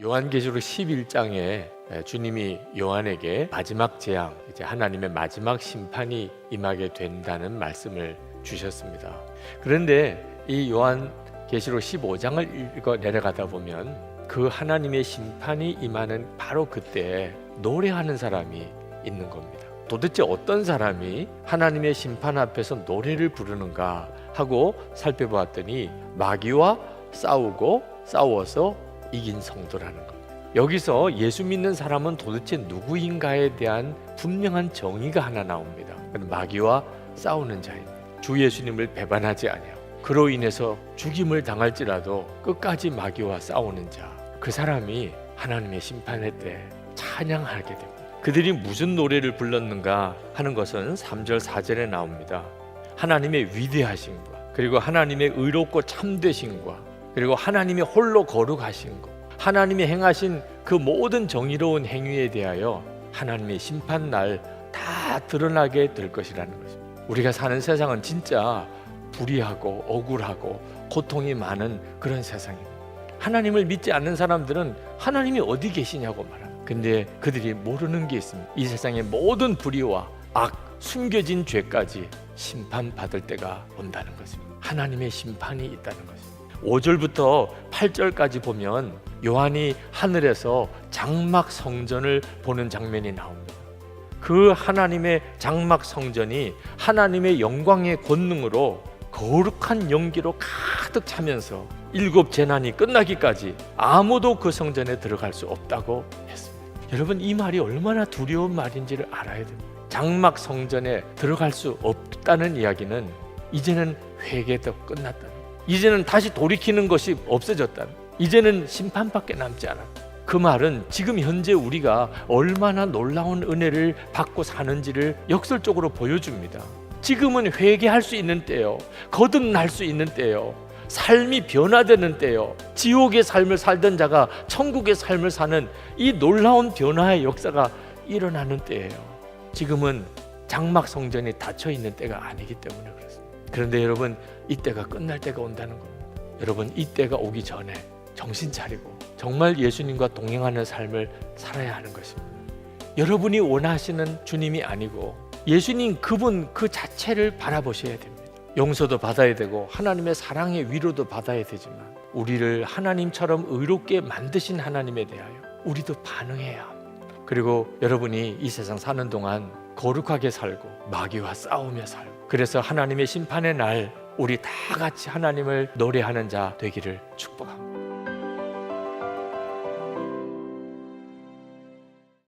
요한계시록 11장에 주님이 요한에게 마지막 재앙, 이제 하나님의 마지막 심판이 임하게 된다는 말씀을 주셨습니다. 그런데 이 요한계시록 15장을 읽어 내려가다 보면 그 하나님의 심판이 임하는 바로 그때 노래하는 사람이 있는 겁니다. 도대체 어떤 사람이 하나님의 심판 앞에서 노래를 부르는가 하고 살펴보았더니 마귀와 싸우고 싸워서 이긴 성도라는 겁니다. 여기서 예수 믿는 사람은 도대체 누구인가에 대한 분명한 정의가 하나 나옵니다. 마귀와 싸우는 자입니다. 주 예수님을 배반하지 아니하고 그로 인해서 죽임을 당할지라도 끝까지 마귀와 싸우는 자. 그 사람이 하나님의 심판의 때 찬양하게 됩니다. 그들이 무슨 노래를 불렀는가 하는 것은 3절 4절에 나옵니다. 하나님의 위대하심과 그리고 하나님의 의롭고 참되심과 그리고 하나님의 홀로 거룩하신 것 하나님이 행하신 그 모든 정의로운 행위에 대하여 하나님의 심판 날 다 드러나게 될 것이라는 것입니다. 우리가 사는 세상은 진짜 불의하고 억울하고 고통이 많은 그런 세상입니다. 하나님을 믿지 않는 사람들은 하나님이 어디 계시냐고 말합니다. 근데 그들이 모르는 게 있습니다. 이 세상의 모든 불의와 악, 숨겨진 죄까지 심판받을 때가 온다는 것입니다. 하나님의 심판이 있다는 것입니다. 5절부터 8절까지 보면 요한이 하늘에서 장막 성전을 보는 장면이 나옵니다. 그 하나님의 장막 성전이 하나님의 영광의 권능으로 거룩한 연기로 가득 차면서 일곱 재난이 끝나기까지 아무도 그 성전에 들어갈 수 없다고 했습니다. 여러분 이 말이 얼마나 두려운 말인지를 알아야 됩니다. 장막 성전에 들어갈 수 없다는 이야기는 이제는 회개도 끝났다. 이제는 다시 돌이키는 것이 없어졌다. 이제는 심판밖에 남지 않아. 그 말은 지금 현재 우리가 얼마나 놀라운 은혜를 받고 사는지를 역설적으로 보여줍니다. 지금은 회개할 수 있는 때요. 거듭날 수 있는 때요. 삶이 변화되는 때요. 지옥의 삶을 살던 자가 천국의 삶을 사는 이 놀라운 변화의 역사가 일어나는 때예요. 지금은 장막 성전이 닫혀 있는 때가 아니기 때문에 그렇습니다. 그런데 여러분 이 때가 끝날 때가 온다는 겁니다. 여러분 이 때가 오기 전에 정신 차리고 정말 예수님과 동행하는 삶을 살아야 하는 것입니다. 여러분이 원하시는 주님이 아니고 예수님 그분 그 자체를 바라보셔야 됩니다. 용서도 받아야 되고 하나님의 사랑의 위로도 받아야 되지만 우리를 하나님처럼 의롭게 만드신 하나님에 대하여 우리도 반응해야 합니다. 그리고 여러분이 이 세상 사는 동안 거룩하게 살고 마귀와 싸우며 살고 그래서 하나님의 심판의 날 우리 다 같이 하나님을 노래하는 자 되기를 축복합니다.